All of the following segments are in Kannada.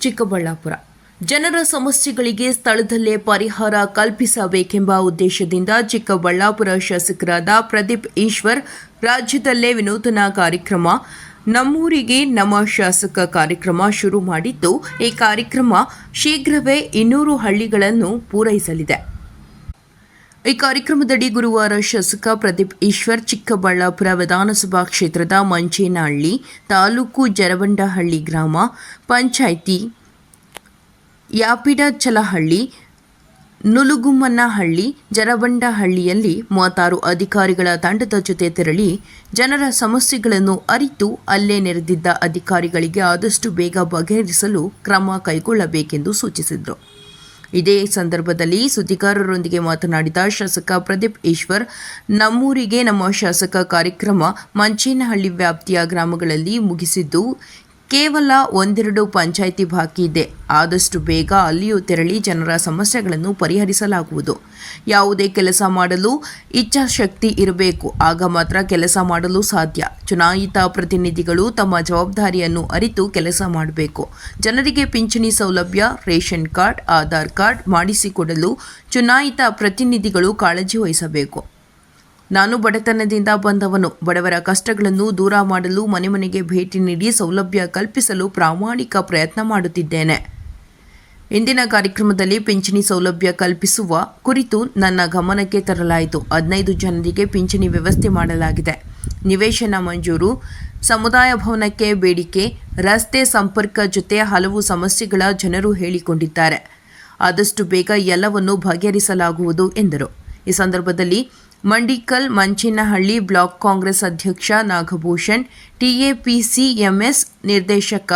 ಚಿಕ್ಕಬಳ್ಳಾಪುರ. ಜನರ ಸಮಸ್ಯೆಗಳಿಗೆ ಸ್ಥಳದಲ್ಲೇ ಪರಿಹಾರ ಕಲ್ಪಿಸಬೇಕೆಂಬ ಉದ್ದೇಶದಿಂದ ಚಿಕ್ಕಬಳ್ಳಾಪುರ ಶಾಸಕರಾದ ಪ್ರದೀಪ್ ಈಶ್ವರ್ ರಾಜ್ಯದಲ್ಲೇ ವಿನೂತನ ಕಾರ್ಯಕ್ರಮ, ನಮ್ಮೂರಿಗೆ ನಮ್ಮ ಶಾಸಕ ಕಾರ್ಯಕ್ರಮ ಶುರು ಮಾಡಿದ್ದು, ಈ ಕಾರ್ಯಕ್ರಮ ಶೀಘ್ರವೇ ಇನ್ನೂರು ಹಳ್ಳಿಗಳನ್ನು ಪೂರೈಸಲಿದೆ. ಈ ಕಾರ್ಯಕ್ರಮದಡಿ ಗುರುವಾರ ಶಾಸಕ ಪ್ರದೀಪ್ ಈಶ್ವರ್ ಚಿಕ್ಕಬಳ್ಳಾಪುರ ವಿಧಾನಸಭಾ ಕ್ಷೇತ್ರದ ಮಂಚೇನಹಳ್ಳಿ ತಾಲೂಕು ಜರವಂಡಹಳ್ಳಿ ಗ್ರಾಮ ಪಂಚಾಯಿತಿ ಯಾಪಿಡಚಲಹಳ್ಳಿ ನುಲುಗುಮ್ಮನಹಳ್ಳಿ ಜರಬಂಡಹಳ್ಳಿಯಲ್ಲಿ ಮೂವತ್ತಾರು ಅಧಿಕಾರಿಗಳ ತಂಡದ ಜೊತೆ ತೆರಳಿ ಜನರ ಸಮಸ್ಯೆಗಳನ್ನು ಅರಿತು ಅಲ್ಲೇ ನೆರೆದಿದ್ದ ಅಧಿಕಾರಿಗಳಿಗೆ ಆದಷ್ಟು ಬೇಗ ಬಗೆಹರಿಸಲು ಕ್ರಮ ಕೈಗೊಳ್ಳಬೇಕೆಂದು ಸೂಚಿಸಿದರು. ಇದೇ ಸಂದರ್ಭದಲ್ಲಿ ಸುದ್ದಿಗಾರರೊಂದಿಗೆ ಮಾತನಾಡಿದ ಶಾಸಕ ಪ್ರದೀಪ್ ಈಶ್ವರ್, ನಮ್ಮೂರಿಗೆ ನಮ್ಮ ಶಾಸಕ ಕಾರ್ಯಕ್ರಮ ಮಂಚೇನಹಳ್ಳಿ ವ್ಯಾಪ್ತಿಯ ಗ್ರಾಮಗಳಲ್ಲಿ ಮುಗಿಸಿದ್ದು ಕೇವಲ ಒಂದೆರಡು ಪಂಚಾಯಿತಿ ಬಾಕಿ ಇದೆ. ಆದಷ್ಟು ಬೇಗ ಅಲ್ಲಿಯೂ ತೆರಳಿ ಜನರ ಸಮಸ್ಯೆಗಳನ್ನು ಪರಿಹರಿಸಲಾಗುವುದು. ಯಾವುದೇ ಕೆಲಸ ಮಾಡಲು ಇಚ್ಛಾಶಕ್ತಿ ಇರಬೇಕು. ಆಗ ಮಾತ್ರ ಕೆಲಸ ಮಾಡಲು ಸಾಧ್ಯ. ಚುನಾಯಿತ ಪ್ರತಿನಿಧಿಗಳು ತಮ್ಮ ಜವಾಬ್ದಾರಿಯನ್ನು ಅರಿತು ಕೆಲಸ ಮಾಡಬೇಕು. ಜನರಿಗೆ ಪಿಂಚಣಿ ಸೌಲಭ್ಯ, ರೇಷನ್ ಕಾರ್ಡ್, ಆಧಾರ್ ಕಾರ್ಡ್ ಮಾಡಿಸಿಕೊಡಲು ಚುನಾಯಿತ ಪ್ರತಿನಿಧಿಗಳು ಕಾಳಜಿ ವಹಿಸಬೇಕು. ನಾನು ಬಡತನದಿಂದ ಬಂದವನು. ಬಡವರ ಕಷ್ಟಗಳನ್ನು ದೂರ ಮಾಡಲು ಮನೆ ಮನೆಗೆ ಭೇಟಿ ನೀಡಿ ಸೌಲಭ್ಯ ಕಲ್ಪಿಸಲು ಪ್ರಾಮಾಣಿಕ ಪ್ರಯತ್ನ ಮಾಡುತ್ತಿದ್ದೇನೆ. ಇಂದಿನ ಕಾರ್ಯಕ್ರಮದಲ್ಲಿ ಪಿಂಚಣಿ ಸೌಲಭ್ಯ ಕಲ್ಪಿಸುವ ಕುರಿತು ನನ್ನ ಗಮನಕ್ಕೆ ತರಲಾಯಿತು. ಹದಿನೈದು ಜನರಿಗೆ ಪಿಂಚಣಿ ವ್ಯವಸ್ಥೆ ಮಾಡಲಾಗಿದೆ. ನಿವೇಶನ ಮಂಜೂರು, ಸಮುದಾಯ ಭವನಕ್ಕೆ ಬೇಡಿಕೆ, ರಸ್ತೆ ಸಂಪರ್ಕ ಜೊತೆ ಹಲವು ಸಮಸ್ಯೆಗಳ ಜನರು ಹೇಳಿಕೊಂಡಿದ್ದಾರೆ. ಆದಷ್ಟು ಬೇಗ ಎಲ್ಲವನ್ನು ಬಗೆಹರಿಸಲಾಗುವುದು ಎಂದರು. ಈ ಸಂದರ್ಭದಲ್ಲಿ ಮಂಡಿಕಲ್ ಮಂಚೇನಹಳ್ಳಿ ಬ್ಲಾಕ್ ಕಾಂಗ್ರೆಸ್ ಅಧ್ಯಕ್ಷ ನಾಗಭೂಷಣ್, ಟಿಎಪಿಸಿಎಂಎಸ್ ನಿರ್ದೇಶಕ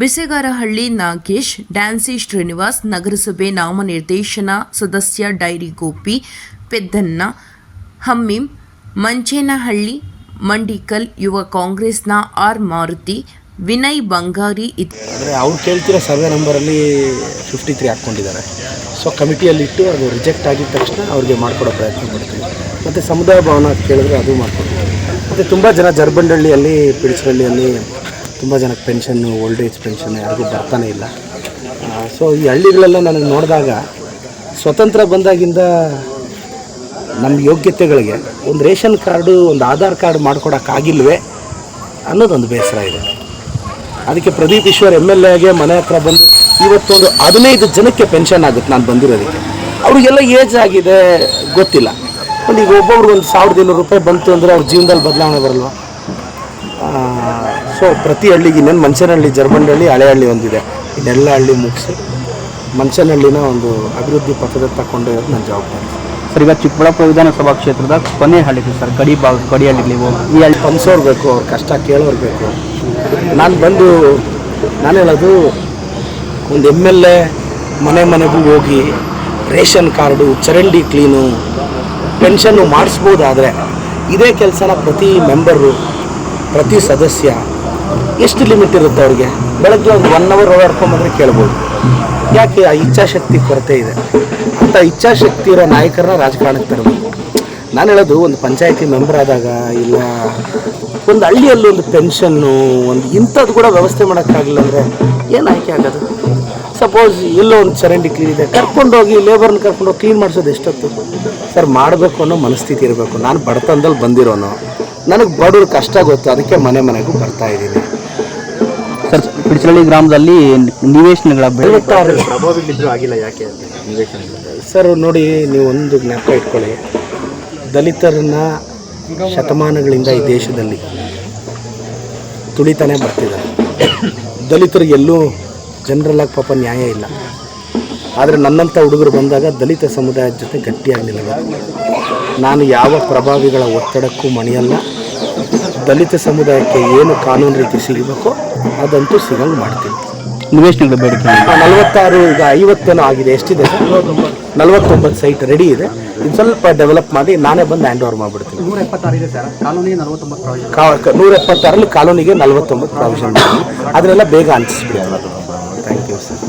ಬಿಸೆಗಾರಹಳ್ಳಿ ನಾಗೇಶ್, ಡ್ಯಾನ್ಸಿ ಶ್ರೀನಿವಾಸ್, ನಗರಸಭೆ ನಾಮನಿರ್ದೇಶನ ಸದಸ್ಯ ಡೈರಿ ಗೋಪಿ ಪೆದ್ದನ್ನ ಹಮ್ಮಿಂ, ಮಂಚೇನಹಳ್ಳಿ ಮಂಡಿಕಲ್ ಯುವ ಕಾಂಗ್ರೆಸ್ನ ಆರ್ ಮಾರುತಿ ವಿನಯ್ ಬಂಗಾರಿ ಅಂದರೆ ಅವ್ರು ಕೇಳ್ತಿರೋ ಸರ್ವೆ ನಂಬರಲ್ಲಿ ಫಿಫ್ಟಿ ತ್ರೀ ಹಾಕ್ಕೊಂಡಿದ್ದಾರೆ. ಸೊ ಕಮಿಟಿಯಲ್ಲಿ ಇಟ್ಟು ಅದು ರಿಜೆಕ್ಟ್ ಆಗಿದ ತಕ್ಷಣ ಅವ್ರಿಗೆ ಮಾಡಿಕೊಡೋ ಪ್ರಯತ್ನ ಪಡ್ತೀವಿ. ಮತ್ತು ಸಮುದಾಯ ಭವನ ಕೇಳಿದ್ರೆ ಅದು ಮಾಡ್ಕೊಡ್ತೀವಿ. ಮತ್ತು ತುಂಬ ಜನ ಜರ್ಬಂಡಹಳ್ಳಿಯಲ್ಲಿ ಪಿಡಿಚರಳ್ಳಿಯಲ್ಲಿ ತುಂಬ ಜನಕ್ಕೆ ಪೆನ್ಷನ್ನು ಓಲ್ಡ್ ಏಜ್ ಪೆನ್ಷನ್ ಯಾರಿಗೂ ಬರ್ತಾನೆ ಇಲ್ಲ. ಸೊ ಈ ಹಳ್ಳಿಗಳೆಲ್ಲ ನನಗೆ ನೋಡಿದಾಗ ಸ್ವತಂತ್ರ ಬಂದಾಗಿಂದ ನಮ್ಮ ಯೋಗ್ಯತೆಗಳಿಗೆ ಒಂದು ರೇಷನ್ ಕಾರ್ಡು, ಒಂದು ಆಧಾರ್ ಕಾರ್ಡ್ ಮಾಡ್ಕೊಡೋಕ್ಕಾಗಿಲ್ವೇ ಅನ್ನೋದೊಂದು ಬೇಸರ ಇದೆ. ಅದಕ್ಕೆ ಪ್ರದೀಪ್ ಈಶ್ವರ್ ಎಂ ಎಲ್ ಎಗೆ ಮನೆ ಹತ್ರ ಬಂದು ಇವತ್ತೊಂದು ಹದಿನೈದು ಜನಕ್ಕೆ ಪೆನ್ಷನ್ ಆಗುತ್ತೆ ನಾನು ಬಂದಿರೋದಕ್ಕೆ. ಅವ್ರಿಗೆಲ್ಲ ಏಜ್ ಆಗಿದೆ ಗೊತ್ತಿಲ್ಲ. ಒಂದು ಈಗ ಒಬ್ಬೊಬ್ರಿಗೆ ಒಂದು ಸಾವಿರದ ಇನ್ನೂರು ರೂಪಾಯಿ ಬಂತು ಅಂದರೆ ಅವ್ರ ಜೀವನದಲ್ಲಿ ಬದಲಾವಣೆ ಬರಲ್ವಾ? ಸೊ ಪ್ರತಿ ಹಳ್ಳಿಗೆ ಇನ್ನೇನು ಮನ್ಸನಹಳ್ಳಿ ಜರ್ಮಂಡಹಳ್ಳಿ ಹಳೆಹಳ್ಳಿ ಒಂದಿದೆ. ಇನ್ನೆಲ್ಲ ಹಳ್ಳಿ ಮುಗಿಸಿ ಮನ್ಸನಹಳ್ಳಿನ ಒಂದು ಅಭಿವೃದ್ಧಿ ಪಥದತ್ತ ಕೊಂಡೊಯ್ಯೋದು ನನ್ನ ಜವಾಬ್ದಾರಿ. ಸರ್ ಈಗ ಚಿಕ್ಕಬಳ್ಳಾಪುರ ವಿಧಾನಸಭಾ ಕ್ಷೇತ್ರದ ಕೊನೆ ಹಳ್ಳಿ ಸರ್ ಗಡಿ ಭಾಗ ಗಡಿ ಹಳ್ಳಿಗಳಿವು ಈ ಹಳ್ಳಿ ಪಂಪ್ಸೋರ್ಬೇಕು ಬೇಕು ಅವ್ರ ಕಷ್ಟ ಕೇಳೋರು ಬೇಕು. ನಾನು ಬಂದು ನಾನು ಹೇಳೋದು, ಒಂದು ಎಂ ಎಲ್ ಎ ಮನೆ ಮನೆಗೂ ಹೋಗಿ ರೇಷನ್ ಕಾರ್ಡು, ಚರಂಡಿ ಕ್ಲೀನು, ಪೆನ್ಷನ್ನು ಮಾಡಿಸ್ಬೋದಾದರೆ ಇದೇ ಕೆಲಸನ ಪ್ರತಿ ಮೆಂಬರು, ಪ್ರತಿ ಸದಸ್ಯ ಎಷ್ಟು ಲಿಮಿಟ್ ಇರುತ್ತೆ ಅವ್ರಿಗೆ? ಬೆಳಗ್ಗೆ ಒಂದು ಒನ್ ಅವರ್ ಓಡಾಡ್ಕೊಂಬಂದ್ರೆ ಕೇಳ್ಬೋದು. ಯಾಕೆ ಆ ಇಚ್ಛಾಶಕ್ತಿ ಕೊರತೆ ಇದೆ? ಅಂತ ಇಚ್ಛಾಶಕ್ತಿ ಇರೋ ನಾಯಕರನ್ನ ರಾಜಕಾರಣಕ್ಕೆ ತರಬೇಕು. ನಾನು ಹೇಳೋದು, ಒಂದು ಪಂಚಾಯತಿ ಮೆಂಬರ್ ಆದಾಗ ಇಲ್ಲ ಒಂದು ಹಳ್ಳಿಯಲ್ಲಿ ಒಂದು ಪೆನ್ಷನ್ನು ಒಂದು ಇಂಥದ್ದು ಕೂಡ ವ್ಯವಸ್ಥೆ ಮಾಡೋಕ್ಕಾಗಲಿಲ್ಲ ಅಂದರೆ ಏನು ಆಯ್ಕೆ ಆಗೋದು? ಸಪೋಸ್ ಎಲ್ಲೋ ಒಂದು ಚರಂಡಿ ಕ್ಲೀನ್ ಇದೆ ಕರ್ಕೊಂಡೋಗಿ ಲೇಬರ್ನ ಕರ್ಕೊಂಡೋಗಿ ಕ್ಲೀನ್ ಮಾಡಿಸೋದು ಎಷ್ಟೊತ್ತು? ಸರ್ ಮಾಡಬೇಕು ಅನ್ನೋ ಮನಸ್ಥಿತಿ ಇರಬೇಕು. ನಾನು ಬಡತನದಲ್ಲಿ ಬಂದಿರೋನು. ನನಗೆ ಬಡವ್ರ ಕಷ್ಟ ಗೊತ್ತು ಅದಕ್ಕೆ ಮನೆ ಮನೆಗೂ ಬರ್ತಾ ಇದ್ದೀನಿ. ಸರ್ ಪಿಡಿಚಲಹಳ್ಳಿ ಗ್ರಾಮದಲ್ಲಿ ನಿವೇಶನಗಳ ಆಗಿಲ್ಲ ಯಾಕೆ ನಿವೇಶನ ಸರ್ ನೋಡಿ ನೀವು ಒಂದು ಜ್ಞಾಪಕ ಇಟ್ಕೊಳ್ಳಿ. ದಲಿತರನ್ನ ಶತಮಾನಗಳಿಂದ ಈ ದೇಶದಲ್ಲಿ ತುಳಿತಾನೆ ಬರ್ತಿದ್ದಾರೆ. ದಲಿತರಿಗೆ ಎಲ್ಲೂ ಜನರಲ್ಲಾಗಿ ಪಾಪ ನ್ಯಾಯ ಇಲ್ಲ. ಆದರೆ ನನ್ನಂಥ ಹುಡುಗರು ಬಂದಾಗ ದಲಿತ ಸಮುದಾಯದ ಜೊತೆ ಗಟ್ಟಿಯಾಗಲಿಲ್ಲ. ನಾನು ಯಾವ ಪ್ರಭಾವಿಗಳ ಒತ್ತಡಕ್ಕೂ ಮಣಿಯಲ್ಲ. ದಲಿತ ಸಮುದಾಯಕ್ಕೆ ಏನು ಕಾನೂನು ರೀತಿ ಸಿಗಬೇಕೋ ಅದಂತೂ ಸಿಗಂಗೆ ಮಾಡ್ತೀನಿ. ನಿವೇಶನಗಳು ಬೇಡಿಕೆ ನಲವತ್ತಾರು ಈಗ ಐವತ್ತೇನೋ ಆಗಿದೆ. ಎಷ್ಟಿದೆ ಸರ್? ನಲವತ್ತೊಂಬತ್ತು ಸೈಟ್ ರೆಡಿ ಇದೆ. ಇದು ಸ್ವಲ್ಪ ಡೆವಲಪ್ ಮಾಡಿ ನಾನೇ ಬಂದು ಹ್ಯಾಂಡ್ ಓವರ್ ಮಾಡಿಬಿಡ್ತೀನಿ. ನೂರ ಎಪ್ಪತ್ತಾರಿದೆ ಸರ್. ಕಾಲೋನಿ ನಲವತ್ತೊಂಬತ್ತು ಕಾ ನೂರ ಎಪ್ಪತ್ತಾರಲ್ಲಿ ಕಾಲೋನಿಗೆ ನಲವತ್ತೊಂಬತ್ತು ಪ್ರಾವಿಷನ್ ಅದನ್ನೆಲ್ಲ ಬೇಗ ಹಂಚಿಸ್ಬಿಡಿ ಥ್ಯಾಂಕ್ ಯು ಸರ್